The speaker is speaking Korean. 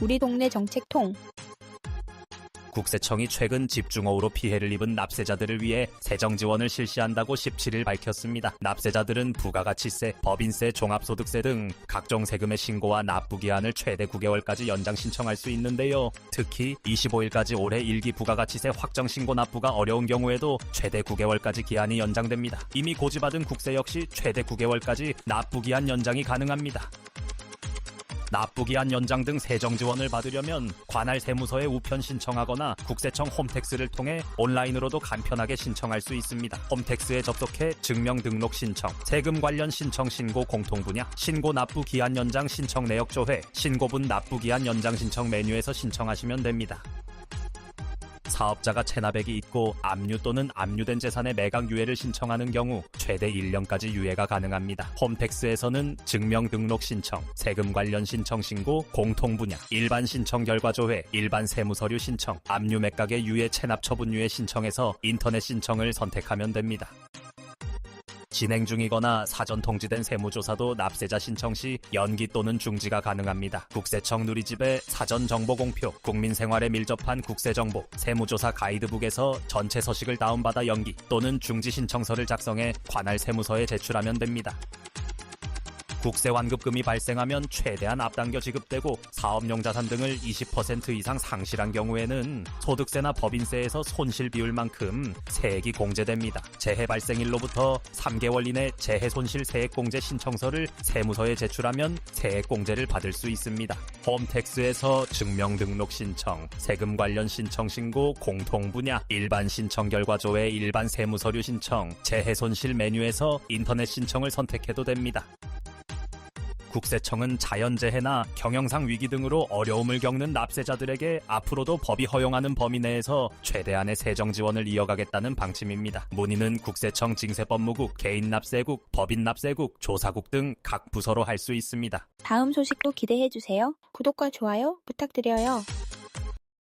우리 동네 정책통. 국세청이 최근 집중호우로 피해를 입은 납세자들을 위해 세정 지원을 실시한다고 17일 밝혔습니다. 납세자들은 부가가치세, 법인세, 종합소득세 등 각종 세금의 신고와 납부 기한을 최대 9개월까지 연장 신청할 수 있는데요. 특히 25일까지 올해 일기 부가가치세 확정 신고 납부가 어려운 경우에도 최대 9개월까지 기한이 연장됩니다. 이미 고지받은 국세 역시 최대 9개월까지 납부 기한 연장이 가능합니다. 납부기한 연장 등 세정 지원을 받으려면 관할 세무서에 우편 신청하거나 국세청 홈택스를 통해 온라인으로도 간편하게 신청할 수 있습니다. 홈택스에 접속해 증명 등록 신청, 세금 관련 신청 신고 공통 분야, 신고 납부 기한 연장 신청 내역 조회, 신고분 납부 기한 연장 신청 메뉴에서 신청하시면 됩니다. 사업자가 체납액이 있고 압류 또는 압류된 재산의 매각 유예를 신청하는 경우 최대 1년까지 유예가 가능합니다. 홈택스에서는 증명 등록 신청, 세금 관련 신청 신고, 공통 분야, 일반 신청 결과 조회, 일반 세무 서류 신청, 압류 매각의 유예 체납 처분 유예 신청에서 인터넷 신청을 선택하면 됩니다. 진행 중이거나 사전 통지된 세무조사도 납세자 신청 시 연기 또는 중지가 가능합니다. 국세청 누리집에 사전 정보 공표, 국민 생활에 밀접한 국세 정보, 세무조사 가이드북에서 전체 서식을 다운받아 연기 또는 중지 신청서를 작성해 관할 세무서에 제출하면 됩니다. 국세 완급금이 발생하면 최대한 앞당겨 지급되고 사업용 자산 등을 20% 이상 상실한 경우에는 소득세나 법인세에서 손실 비율만큼 세액이 공제됩니다. 재해 발생일로부터 3개월 이내 재해 손실 세액 공제 신청서를 세무서에 제출하면 세액 공제를 받을 수 있습니다. 홈택스에서 증명 등록 신청, 세금 관련 신청 신고, 공통 분야, 일반 신청 결과 조회, 일반 세무 서류 신청, 재해 손실 메뉴에서 인터넷 신청을 선택해도 됩니다. 국세청은 자연재해나 경영상 위기 등으로 어려움을 겪는 납세자들에게 앞으로도 법이 허용하는 범위 내에서 최대한의 세정 지원을 이어가겠다는 방침입니다. 문의는 국세청 징세법무국, 개인납세국, 법인납세국, 조사국 등 각 부서로 할 수 있습니다. 다음 소식도 기대해 주세요. 구독과 좋아요 부탁드려요.